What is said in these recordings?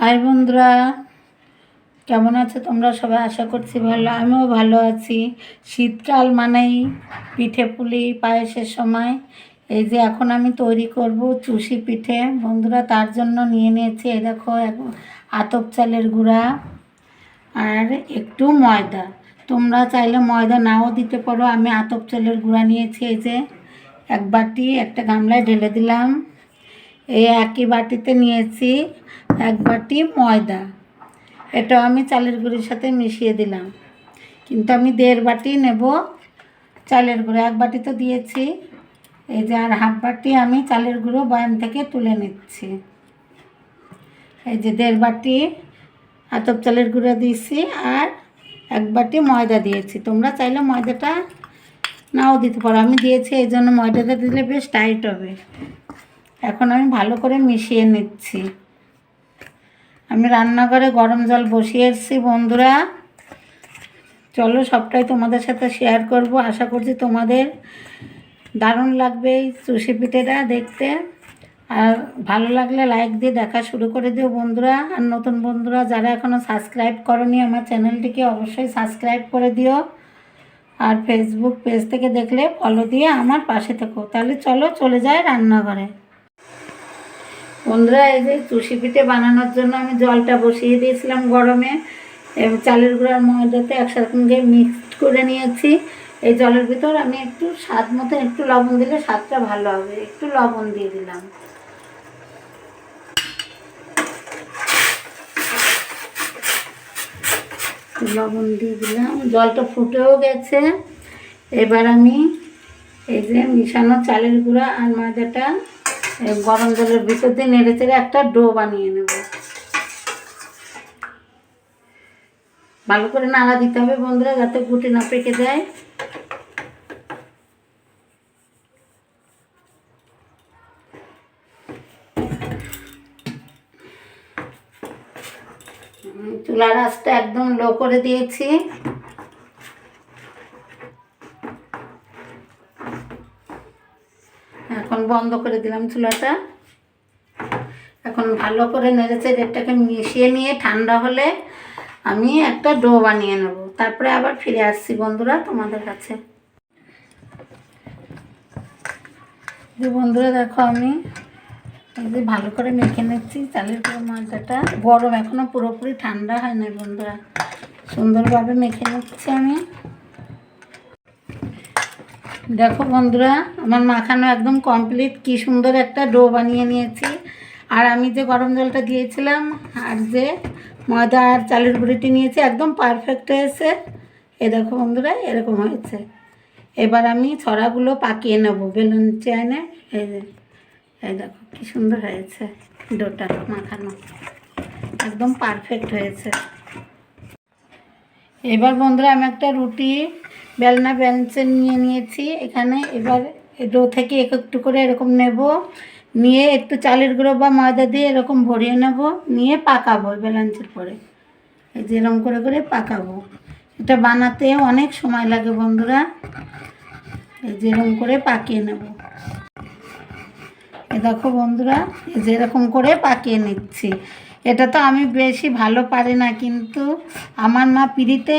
High বন্ধুরা, কেমন আছো তোমরা? সবাই আশা করছি ভালো। আমিও ভালো আছি। শীতকাল মানেই পিঠে পুলি, পায়েসের সময়। এই যে এখন আমি তৈরি করব চুষি পিঠে। বন্ধুরা, তার জন্য নিয়ে নিয়েছি, এই দেখো আতপ চালের গুঁড়া আর একটু ময়দা। তোমরা চাইলে ময়দা নাও দিতে পারো। আমি আতপ চালের গুঁড়া নিয়েছি, এই যে এক বাটি, একটা গামলায় ঢেলে দিলাম। এই একই বাটিতে নিয়েছি এক বাটি ময়দা। এটাও আমি চালের গুঁড়ির সাথে মিশিয়ে দিলাম। কিন্তু আমি দেড় বাটি নেব চালের গুঁড়ো। এক বাটি তো দিয়েছি। এই যে আর হাফ বাটি আমি চালের গুঁড়ো বয়াম থেকে তুলে নিচ্ছি। এই যে দেড় বাটি আতপ চালের গুঁড়ো দিয়েছি আর এক বাটি ময়দা দিয়েছি। তোমরা চাইলে ময়দাটা নাও দিতে পারো। আমি দিয়েছি, এই জন্য ময়দাটা দিলে বেশ টাইট হবে। এখন আমি ভালো করে মিশিয়ে নিচ্ছি। আমি রান্নাঘরে গরম জল বসিয়ে এসেছি, বন্ধুরা। চলো সবটাই তোমাদের সাথে শেয়ার করব। আশা করছি তোমাদের দারুণ লাগবে এই চুষি পিঠেটা দেখতে। আর ভালো লাগলে লাইক দিয়ে দেখা শুরু করে দিও, বন্ধুরা। আর নতুন বন্ধুরা, যারা এখনও সাবস্ক্রাইব করনি, আমার চ্যানেলটিকে অবশ্যই সাবস্ক্রাইব করে দিও। আর ফেসবুক পেজ থেকে দেখলে ফলো দিয়ে আমার পাশে থেকো। তাহলে চলো, চলে যায় রান্নাঘরে। বন্ধুরা, এই যে চুষি পিঠে বানানোর জন্য আমি জলটা বসিয়ে দিয়েছিলাম গরমে। এবং চালের গুঁড়ার ময়দাতে একসঙ্গে মিক্সড করে নিয়েছি। এই জলের ভিতর আমি একটু স্বাদ মতো একটু লবণ দিলে স্বাদটা ভালো হবে। একটু লবণ দিয়ে দিলাম। লবণ দিয়ে দিলাম। জলটা ফুটেও গেছে। এবার আমি এই যে মিশানো চালের গুঁড়া আর ময়দাটা গরম জলের ভিতর দিয়ে নেড়ে চেড়ে একটা ডো বানিয়ে নেব। ভালো করে নাড়া দিতে হবে বন্ধুরা, যাতে গুটি না পেকে যায়। চুলার আঁচটা একদম লো করে দিয়েছি এখন বন্ধ করে দিলাম চুলাটা। এখন ভালো করে নেড়েছে রেটটাকে মিশিয়ে নিয়ে ঠান্ডা হলে আমি একটা ডো বানিয়ে নেব। তারপরে আবার ফিরে আসছি বন্ধুরা তোমাদের কাছে। যে বন্ধুরা দেখো আমি এই যে ভালো করে মেখে নিচ্ছি চালের গুঁড়ো ময়দাটা গরম এখনও পুরোপুরি ঠান্ডা হয় না বন্ধুরা। সুন্দরভাবে মেখে নিচ্ছি আমি। দেখো বন্ধুরা, আমার মাখানো একদম কমপ্লিট কি সুন্দর একটা ডো বানিয়ে নিয়েছি। আর আমি যে গরম জলটা দিয়েছিলাম, আর যে ময়দা আর চালের গুঁড়িটি নিয়েছি, একদম পারফেক্ট হয়েছে। এ দেখো বন্ধুরা, এরকম হয়েছে। এবার আমি ছড়াগুলো পাকিয়ে নেব বেলুন চেয়ানে এই যে, এই দেখো কি সুন্দর হয়েছে ডোটা মাখানো। একদম পারফেক্ট হয়েছে। এবার বন্ধুরা আমি একটা রুটি বেলনা বেঞ্চে নিয়ে নিয়েছি। এখানে এবার ডো থেকে এক একটু করে এরকম নেব। নিয়ে একটু চালের গুঁড়ো বা ময়দা দিয়ে এরকম ভরিয়ে নেব। নিয়ে পাকাবো বেলাঞ্চের পরে। এই যে এরকম করে করে পাকাবো। এটা বানাতে অনেক সময় লাগে বন্ধুরা। এই যে এরকম করে পাকিয়ে নেব। এ দেখো বন্ধুরা, এই যে এরকম করে পাকিয়ে নিচ্ছি। এটা তো আমি বেশি ভালো পারি না, কিন্তু আমার মা পিড়িতে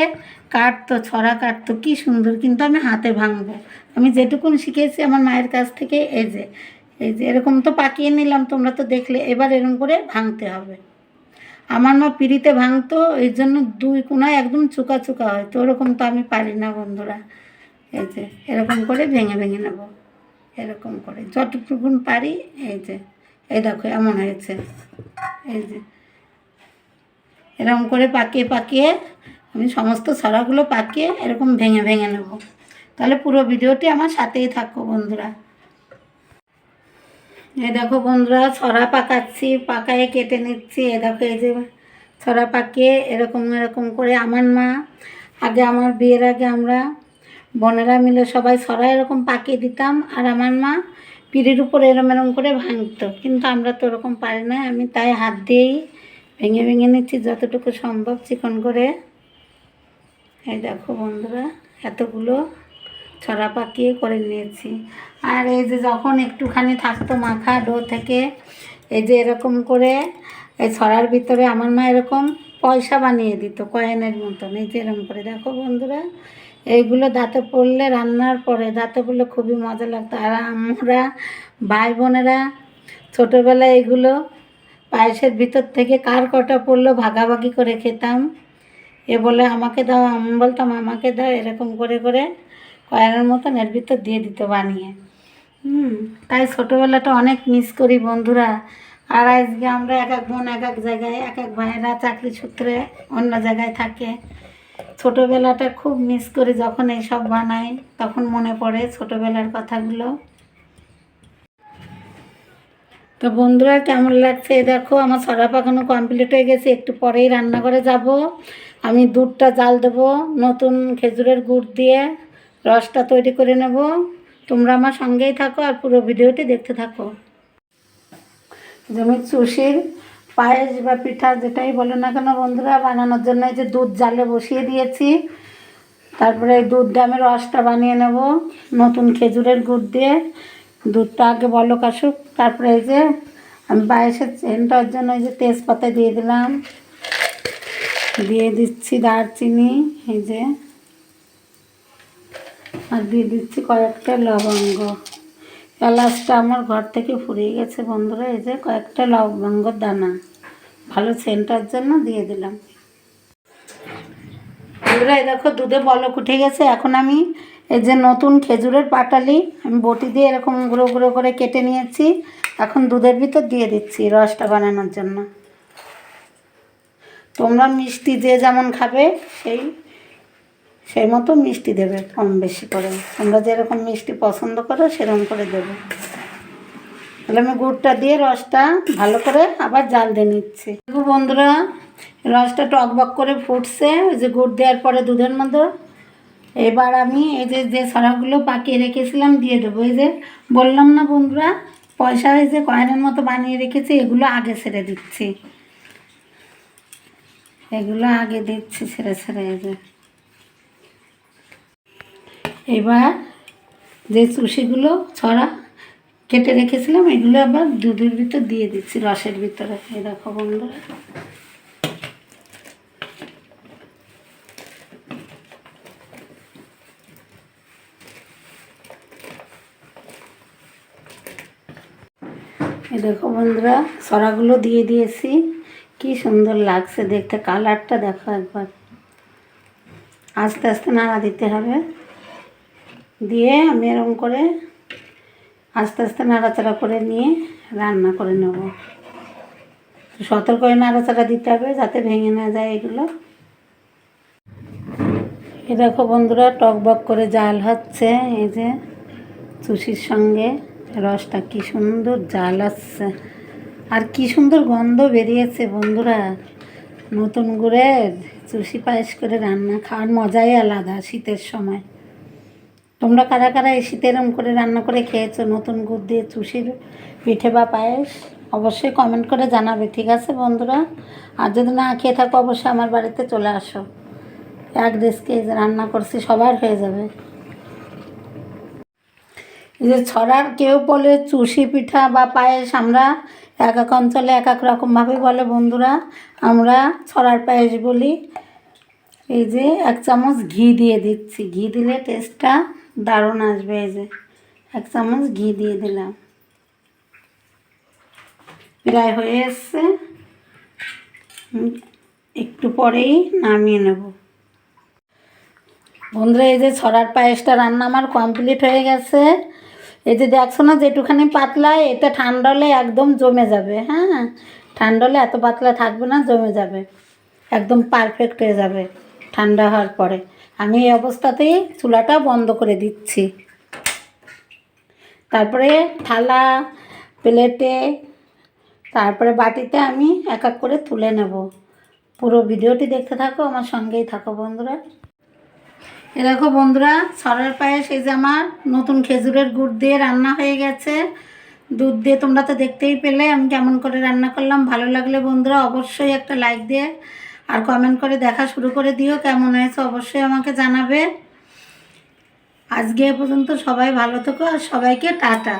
কাটতো, ছড়া কাটতো, কি সুন্দর, কিন্তু আমি হাতে ভাঙবো। আমি যেটুকুন শিখেছি আমার মায়ের কাছ থেকে, এই যে এই যে, এরকম তো পাকিয়ে নিলাম, তোমরা তো দেখলে, এবার এরকম করে ভাঙতে হবে। আমার মা পিড়িতে ভাঙতো, এই জন্য দুই কোনায় একদম চুকা চুকা হয় তো ওরকম তো আমি পারি না বন্ধুরা। এই যে, এরকম করে ভেঙে ভেঙে নেব, এরকম করে, যতটুকুন পারি, এই যে, এই দেখো, এমন হয়েছে। এই যে, এরকম করে পাকিয়ে পাকিয়ে আমি সমস্ত ছড়াগুলো পাকিয়ে এরকম ভেঙে ভেঙে নেব। তাহলে পুরো ভিডিওটি আমার সাথেই থাকো বন্ধুরা। এই দেখো বন্ধুরা, ছড়া পাকাচ্ছি, পাকায়ে কেটে নিচ্ছি। এ দেখো, এই যে ছড়া পাকিয়ে এরকম এরকম করে আমার মা, আগে আমার বিয়ের আগে আমরা বোনেরা মিলে সবাই ছড়া এরকম পাকিয়ে দিতাম আর আমার মা পিড়ির উপর এরম এরম করে ভাঙতো। কিন্তু আমরা তো ওরকম পারি না আমি তাই হাত দিয়েই ভেঙে ভেঙে নিচ্ছি যতটুকু সম্ভব চিকন করে। এই দেখো বন্ধুরা, এতগুলো ছড়া পাকিয়ে করে নিয়েছি। আর এই যে যখন একটুখানি থাকতো মাখা ডো থেকে, এই যে এরকম করে এই ছড়ার ভিতরে আমার মা এরকম পয়সা বানিয়ে দিত, কয়েনের মতন। এই যে এরকম করে। দেখো বন্ধুরা, এইগুলো দাঁতে পড়লে রান্নার পরে দাঁতে পড়লে খুবই মজা লাগতো। আর আমরা ভাই বোনেরা ছোটোবেলায় এগুলো পায়েসের ভিতর থেকে কার কটা পড়ল ভাগাভাগি করে খেতাম। এ বলে আমাকে দাও, আমি বলতাম, আমাকে দাও। এরকম করে করে কয়েনের মতন এর ভিতর দিয়ে দিত বানিয়ে। হুম, তাই ছোটোবেলাটা অনেক মিস করি বন্ধুরা। আর আজকে আমরা এক এক বোন, এক এক জায়গায়, এক এক ভাইয়েরা চাকরি সূত্রে অন্য জায়গায় থাকে। ছোটোবেলাটা খুব মিস করি যখন এইসব বানাই, তখন মনে পড়ে ছোটোবেলার কথাগুলো। তো বন্ধুরা, কেমন লাগছে? দেখো, আমার সরা পাকানো কমপ্লিট হয়ে গেছে, একটু পরেই রান্নাঘরে যাব। আমি দুধটা জাল দেবো, নতুন খেজুরের গুড় দিয়ে রসটা তৈরি করে নেব। তোমরা আমার সঙ্গেই থাকো আর পুরো ভিডিওটি দেখতে থাকো। যেমন চুষির পায়েস বা পিঠা যেটাই বলো না কেন বন্ধুরা, বানানোর জন্য যে দুধ জালে বসিয়ে দিয়েছি। তারপরে এই দুধটা আমি রসটা বানিয়ে নেব, নতুন খেজুরের গুড় দিয়ে। দুধটা আগে বলক আসুক, তারপরে এই যে আমি পায়েসের চেনটার জন্য এই যে তেজপাতা দিয়ে দিলাম। দিয়ে দিচ্ছি দারচিনি, এই যে। আর দিয়ে দিচ্ছি কয়েকটা লবঙ্গ। এলাচটা আমার ঘর থেকে ফুরিয়ে গেছে বন্ধুরা, এই যে কয়েকটা লবঙ্গর দানা। ভালো সেন্টার জন্য দিয়ে দিলাম। বন্ধুরা, এই দেখো দুধে বলক উঠে গেছে। এখন আমি এই যে নতুন খেজুরের পাটালি, আমি বটি দিয়ে এরকম গুঁড়ো গুঁড়ো করে কেটে নিয়েছি। এখন দুধের ভিতর দিয়ে দিচ্ছি রসটা বানানোর জন্য। তোমরা মিষ্টি যে যেমন খাবে, সেই সেই মতো মিষ্টি দেবে কম বেশি করে। তোমরা যেরকম মিষ্টি পছন্দ করো, সেরকম করে দেবে। তাহলে আমি গুড়টা দিয়ে রসটা ভালো করে আবার জাল দিয়ে নিচ্ছি। দেখো বন্ধুরা, রসটা টকবক করে ফুটছে, ওই যে গুড় দেওয়ার পরে দুধের মধ্যে। এবার আমি এই যে যে ছড়াগুলো পাকিয়ে রেখেছিলাম, দিয়ে দেবো। এই যে, বললাম না বন্ধুরা, পয়সা যে কয়েনের মতো বানিয়ে রেখেছি, এগুলো আগে ছেড়ে দিচ্ছি। এগুলো আগে দিচ্ছি, ছেড়ে ছেড়ে যে। এবার যে চুষিগুলো ছড়া কেটে রেখেছিলাম, এগুলো আবার দুধের ভিতর দিয়ে দিচ্ছি, রসের ভিতরে। দেখো বন্ধুরা। দেখো বন্ধুরা সরাগুলো দিয়ে দিয়েছি। কি সুন্দর লাগছে দেখতে, কালারটা দেখো একবার। আস্তে আস্তে নাড়া দিতে হবে। দিয়ে আমি এরকম করে আস্তে আস্তে নাড়াচাড়া করে নিয়ে রান্না করে নেব। সতর্ক করে নাড়াচাড়া দিতে হবে যাতে ভেঙে না যায় এগুলো। এ দেখো বন্ধুরা টকবক করে জাল হচ্ছে, এই যে চুষির সঙ্গে রসটা কি সুন্দর জাল আসছে। আর কি সুন্দর গন্ধ বেরিয়েছে বন্ধুরা। নতুন গুড়ের চুষি পায়েস করে রান্না খাওয়ার মজাই আলাদা শীতের সময়। তোমরা কারা কারা এই শীতে এরম করে রান্না করে খেয়েছো? নতুন গুড় দিয়ে চুষির পিঠে বা পায়েস? অবশ্যই কমেন্ট করে জানাবে, ঠিক আছে বন্ধুরা? আর যদি না খেয়ে থাকো, অবশ্যই আমার বাড়িতে চলে আসো। এক যে রান্না করছি, সবার হয়ে যাবে। এই যে ছড়ার কেউ বলে, চুষি পিঠা বা পায়েস আমরা এক এক অঞ্চলে এক এক রকমভাবে বলে, বন্ধুরা, আমরা ছড়ার পায়েস বলি। এই যে এক চামচ ঘি দিয়ে দিচ্ছি। ঘি দিলে টেস্টটা দারুণ আসবে এই যে। এক চামচ ঘি দিয়ে দিলাম। প্রায় হয়ে এসছে। একটু পরেই নামিয়ে নেব। বন্ধুরা, এই যে ছড়ার পায়েসটা রান্না আমার কমপ্লিট হয়ে গেছে। এই যে দেখছ না যেটুখানি পাতলা, এটা ঠান্ডা হলে একদম জমে যাবে হ্যাঁ? ঠান্ডা হলে এত পাতলা থাকবে না, জমে যাবে। একদম পারফেক্ট হয়ে যাবে ঠান্ডা হওয়ার পরে। আমি এই অবস্থাতেই চুলাটা বন্ধ করে দিচ্ছি। তারপরে থালা, প্লেটে, তারপরে বাটিতে আমি এক এক করে তুলে নেব। পুরো ভিডিওটি দেখতে থাকো, আমার সঙ্গেই থাকো বন্ধুরা। এ দেখো বন্ধুরা, সরের পায়ে সেই যে আমার নতুন খেজুরের গুড় দিয়ে রান্না হয়ে গেছে। দুধ দিয়ে তোমরা তো দেখতেই পেলে, আমি কেমন করে রান্না করলাম, ভালো লাগলে বন্ধুরা অবশ্যই একটা লাইক দিয়ে আর কমেন্ট করে দেখা শুরু করে দিও, কেমন হয়েছে অবশ্যই আমাকে জানাবে। আজকে এ পর্যন্ত সবাই ভালো থেকো আর সবাইকে টাটা।